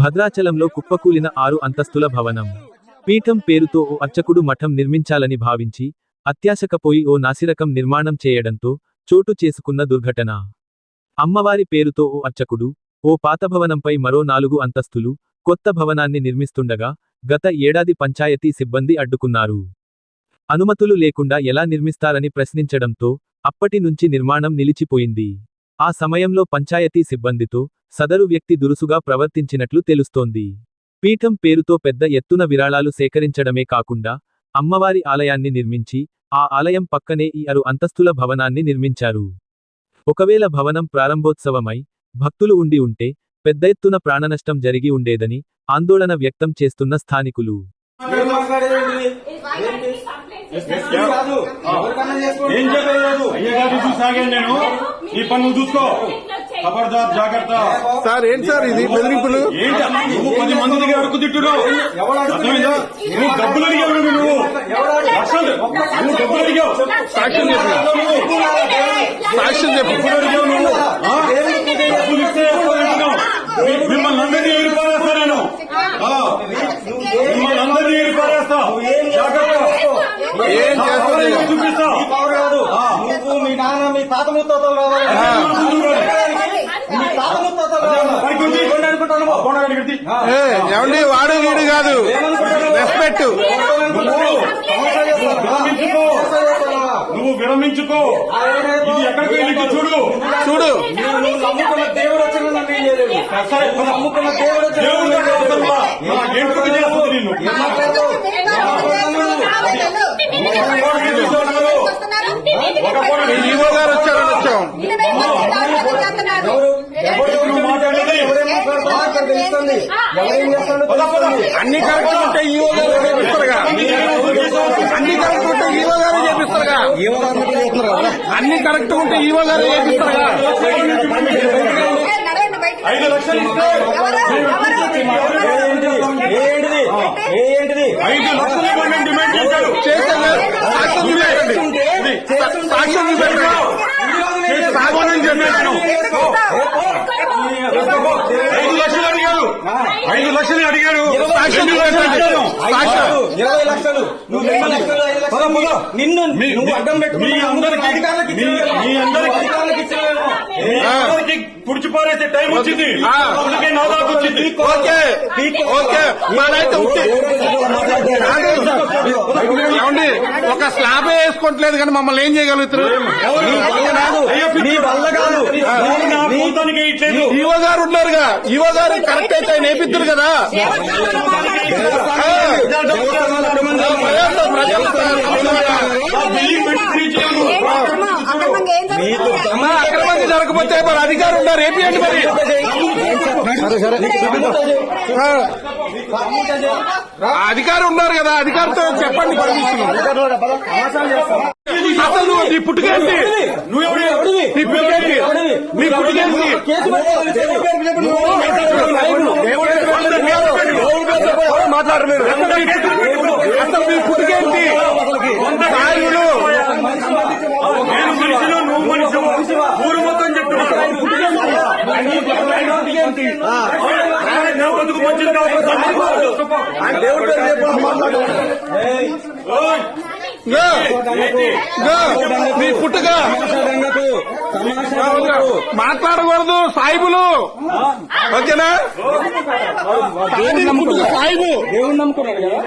భద్రాచలంలో కుప్పకూలిన ఆరు అంతస్తుల భవనం. పీఠం పేరుతో ఓ అర్చకుడు మఠం నిర్మించాలని భావించి అత్యాశకపోయి ఓ నాసిరకం నిర్మాణం చేయడంతో చోటు చేసుకున్న దుర్ఘటన. అమ్మవారి పేరుతో ఓ అర్చకుడు ఓ పాత భవనంపై మరో నాలుగు అంతస్తులు కొత్త భవనాన్ని నిర్మిస్తుండగా గత ఏడాది పంచాయతీ సిబ్బంది అడ్డుకున్నారు. అనుమతులు లేకుండా ఎలా నిర్మిస్తారని ప్రశ్నించడంతో అప్పటి నుంచి నిర్మాణం నిలిచిపోయింది. ఆ సమయంలో పంచాయతీ సిబ్బందితో సదరు వ్యక్తి దురుసుగా ప్రవర్తించినట్లు తెలుస్తోంది. పీఠం పేరుతో పెద్ద ఎత్తున విరాళాలు సేకరించడమే కాకుండా అమ్మవారి ఆలయాన్ని నిర్మించి ఆ ఆలయం పక్కనే ఈ అరు అంతస్తుల భవనాన్ని నిర్మించారు. ఒకవేళ భవనం ప్రారంభోత్సవమై భక్తులు ఉండి ఉంటే పెద్ద ఎత్తున ప్రాణనష్టం జరిగి ఉండేదని ఆందోళన వ్యక్తం చేస్తున్న స్థానికులు. ఏం. ఏం చేయలేదు చూసాగాను నేను ఈ పని నువ్వు చూసుకో ఖబర్దార్ జాగ్రత్త సార్ ఏంటి సార్ ఇది బెదిరింపులు ఏంటి నువ్వు పది మంది దగ్గర అడుగు అడుగుతున్నారు? అర్థమైందా నువ్వు డబ్బులు అడిగావు నువ్వు లక్షలు నువ్వు డబ్బులు అడిగావు సాక్ష్యం చెప్పు సాక్ష్యం చెప్పు డబ్బులు అడిగావు నువ్వు ఆ? డబ్బులు ఇస్తే వేస్తానంటున్నావు. మీ- మిమ్మల్ని అందరినీ ఏరిపారేస్తా నేను ఆ. మిమ్మల్ని అందరినీ ఏరిపారేస్తా జాగ్రత్త ఏం చేస్తుంది చూపిస్తా నువ్వు మీ నాన్న మీ తాత ముత్తాతలు కావాలి. మీ తాత ముత్తాతలు ఏమండి వాడు వీడు కాదు. రెస్పెక్ట్? నువ్వు విరమించుకో. ఇది ఎక్కడికి చూడు. చూడు. నువ్వు నమ్ముకున్న దేవుడు వచ్చిన నమ్ముకున్న వచ్చిన ఈవో గారు వచ్చారని వచ్చాం. అన్ని కరెక్ట్ ఉంటే ఈవో గారు చేపిస్తారుగా అన్ని కరెక్ట్ ఉంటే ఈవో గారు చేపిస్తారుగా చేస్తున్నారు కదా. అన్ని కరెక్ట్ ఉంటే ఈవో గారు చేపిస్తారుగా ఐదు లక్షలు ఇస్తే ఏంటిది? ఏంటిది? ఏంటిది? ఐదు లక్షలు సాక్ష్యం సాగోనని చెప్పాను ఐదు లక్షలు అడిగారు ఐదు లక్షలు అడిగారు సాక్ష్యం ఇరవై లక్షలు. నువ్వు రెండు లక్షలు ఐదు లక్షలు నిన్ను నువ్వు అడ్డం పెట్టుకుని మీ అందరికీ- అధికారులకు మీ- మీ అందరికీ- అధికారులకు ఇచ్చినవేమో. పుడిచిపారేసే టైం వచ్చింది ఆ. అందుకే నా దాకా వచ్చింది ఓకే ఓకే మాదైతే ఉంటే కాదు. ఏమండి ఒక స్లాబ్ వేసుకోవట్లేదు కానీ మమ్మల్ని ఏం చేయగలుగుతారు ఈవో గారు ఉన్నారుగా ఈవో గారు కరెక్ట్ అయితే ఆయన వేపిద్దరు కదా అక్రమంగా జరగకపోతే మరి అధికారులు ఉన్నారు ఏపీఎండి మరి? ఆ, అధికారులు ఉన్నారు కదా. అధికారితో చెప్పండి పర్మిషన్ అసలు నువ్వు నీ పుట్టుకేంటి? నీ పుట్టుకేంటి? నీ అసలు నీ పుట్టుకేంటి? దేవుడి పేరు చెప్పు, మాట్లాడు. నీ పుట్టుక. రంగకు, తమాషా రంగకు. మాట్లాడకూడదు సాయిబులు. ఓకేనా? సాయిబు. దేవుణ్ణి నమ్ముకున్నాడు కదా?